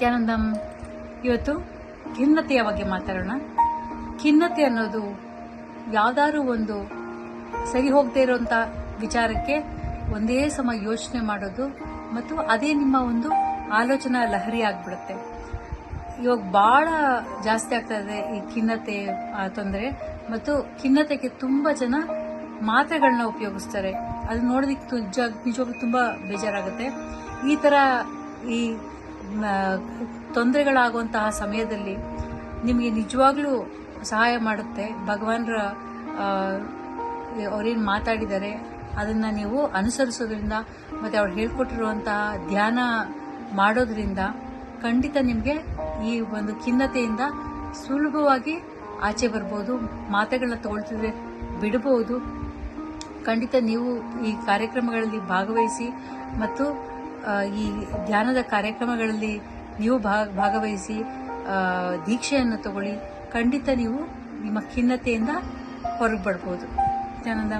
ನಿತ್ಯಾನಂದಂ ಇವತ್ತು ಖಿನ್ನತೆಯ ಬಗ್ಗೆ ಮಾತಾಡೋಣ. ಖಿನ್ನತೆ ಅನ್ನೋದು ಯಾವ್ದಾದ್ರು ಒಂದು ಸರಿ ಹೋಗದೇ ಇರುವಂತ ವಿಚಾರಕ್ಕೆ ಒಂದೇ ಸಮ ಯೋಚನೆ ಮಾಡೋದು ಮತ್ತು ಅದೇ ನಿಮ್ಮ ಒಂದು ಆಲೋಚನಾ ಲಹರಿ ಆಗ್ಬಿಡುತ್ತೆ. ಇವಾಗ ಬಹಳ ಜಾಸ್ತಿ ಆಗ್ತಾ ಇದೆ ಈ ಖಿನ್ನತೆ ತೊಂದರೆ ಮತ್ತು ಖಿನ್ನತೆಗೆ ತುಂಬಾ ಜನ ಮಾತ್ರೆಗಳನ್ನ ಉಪಯೋಗಿಸ್ತಾರೆ. ಅದು ನೋಡೋದಕ್ಕೆ ನಿಜ- ನಿಜವಾಗ್ಲೂ ತುಂಬಾ ಬೇಜಾರಾಗುತ್ತೆ. ಈ ತರ ಈ ತೊಂದರೆಗಳಾಗುವಂತಹ ಸಮಯದಲ್ಲಿ ನಿಮಗೆ ನಿಜವಾಗ್ಲೂ ಸಹಾಯ ಮಾಡುತ್ತೆ. ಭಗವಾನ್ರ ಅವ್ರೇನು ಮಾತಾಡಿದ್ದಾರೆ, ಅದನ್ನು ನೀವು ಅನುಸರಿಸೋದ್ರಿಂದ ಮತ್ತು ಅವ್ರು ಹೇಳ್ಕೊಟ್ಟಿರುವಂತಹ ಧ್ಯಾನ ಮಾಡೋದ್ರಿಂದ ಖಂಡಿತ ನಿಮಗೆ ಈ ಒಂದು ಖಿನ್ನತೆಯಿಂದ ಸುಲಭವಾಗಿ ಆಚೆ ಬರ್ಬೋದು ಮಾತೆಗಳನ್ನ ತಗೊಳ್ತಿದ್ರೆ ಬಿಡಬಹುದು ಖಂಡಿತ ನೀವು ಈ ಕಾರ್ಯಕ್ರಮಗಳಲ್ಲಿ ಭಾಗವಹಿಸಿ ಮತ್ತು ಈ ಧ್ಯಾನದ ಕಾರ್ಯಕ್ರಮಗಳಲ್ಲಿ ನೀವು ಭಾಗ- ಭಾಗವಹಿಸಿ ದೀಕ್ಷೆಯನ್ನು ತಗೊಳ್ಳಿ. ಖಂಡಿತ ನೀವು ನಿಮ್ಮ ಖಿನ್ನತೆಯಿಂದ ಹೊರಗೆ ಬರ್ಬೋದು ಧ್ಯಾನದ